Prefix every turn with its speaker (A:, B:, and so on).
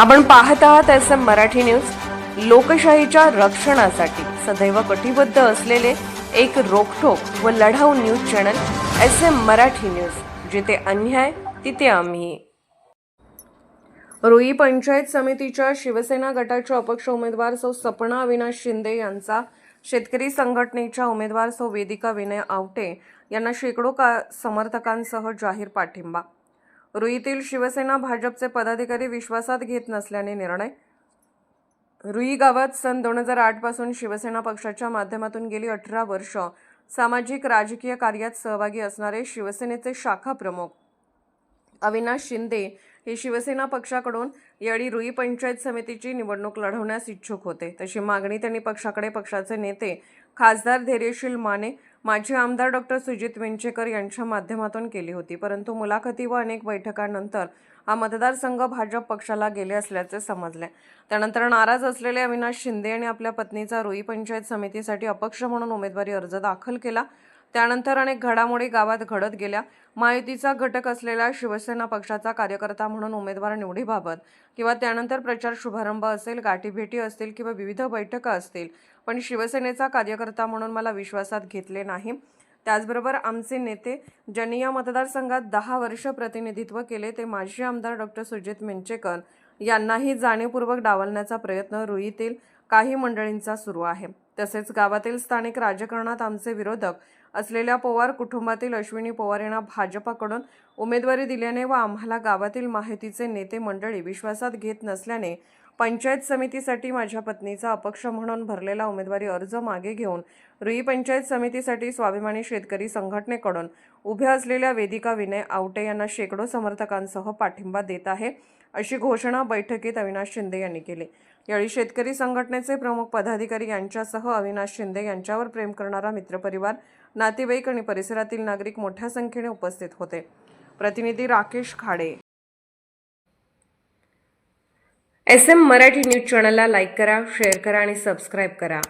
A: आपण पाहत आहात एस एम मराठी न्यूज. लोकशाहीच्या रक्षणासाठी सदैव कटिबद्ध असलेले एक रोखोक व लढाऊ news channel S M Marathi news. जिथे अन्याय तिथे आम्ही. रुई पंचायत समितीच्या शिवसेना गटाच्या अपक्ष उमेदवार सौ सपना अविनाश शिंदे यांचा शेतकरी संघटनेच्या उमेदवार सौ वेदिका विनय आवटे यांना शेकडो का समर्थकांसह जाहीर पाठिंबा. रुईतील शिवसेना भाजपचे पदाधिकारी विश्वासात घेत नसल्याने निर्णय? रुई गावात सन दोन हजार आठपासून शिवसेना पक्षाच्या माध्यमातून गेली अठरा वर्ष. सामाजिक राजकीय कार्यात सहभागी असणारे शिवसेनेचे शाखा प्रमुख अविनाश शिंदे हे शिवसेना पक्षाकडून यावेळी रुई पंचायत समितीची निवडणूक लढवण्यास इच्छुक होते. तशी मागणी त्यांनी पक्षाकडे पक्षाचे नेते खासदार धैर्यशील माने माजी आमदार डॉक्टर सुजित विंचेकर यांच्या माध्यमातून केली होती. परंतु मुलाखती व अनेक बैठकांनंतर हा मतदारसंघ भाजप पक्षाला गेले असल्याचे समजले. त्यानंतर नाराज असलेले अविनाश शिंदे यांनी आपल्या पत्नीचा रुई पंचायत समितीसाठी अपक्ष म्हणून उमेदवारी अर्ज दाखल केला. त्यानंतर अनेक घडामोडी गावात घडत गेल्या. माहितीचा घटक असलेल्या शिवसेना पक्षाचा कार्यकर्ता म्हणून उमेदवार निवडीबाबत किंवा त्यानंतर प्रचार शुभारंभ असेल गाठीभेटी असतील किंवा विविध बैठका असतील पण शिवसेनेचा कार्यकर्ता म्हणून मला विश्वासात घेतले नाही. त्याचबरोबर आमचे नेते ज्यांनी या मतदारसंघात दहा वर्ष प्रतिनिधित्व केले ते माजी आमदार डॉक्टर सुजित मिंचेकर यांनाही जाणीवपूर्वक डावलण्याचा प्रयत्न रुईतील काही मंडळींचा सुरू आहे. तसेच गावातील स्थानिक राजकारणात आमचे विरोधक असलेल्या पवार कुटुंबातील अश्विनी पवार यांना भाजपाकडून उमेदवारी दिल्याने व आम्हाला गावातील माहितीचे नेते मंडळी विश्वासात घेत नसल्याने पंचायत समितीसाठी माझ्या पत्नीचा अपक्ष म्हणून भरलेला उमेदवारी अर्ज मागे घेऊन रुई पंचायत समितीसाठी स्वाभिमानी शेतकरी संघटनेकडून उभ्या असलेल्या वेदिका विनय आवटे यांना शेकडो समर्थकांसह पाठिंबा देत आहे अशी घोषणा बैठकीत अविनाश शिंदे यांनी केली. यावेळी शेतकरी संघटनेचे प्रमुख पदाधिकारी यांच्यासह अविनाश शिंदे यांच्यावर प्रेम करणारा मित्रपरिवार नातेवाईक आणि परिसरातील नागरिक मोठ्या संख्येने उपस्थित होते. प्रतिनिधी Rakesh Khade. S M Marathi news चॅनलला लाईक करा शेअर करा आणि सबस्क्राईब करा.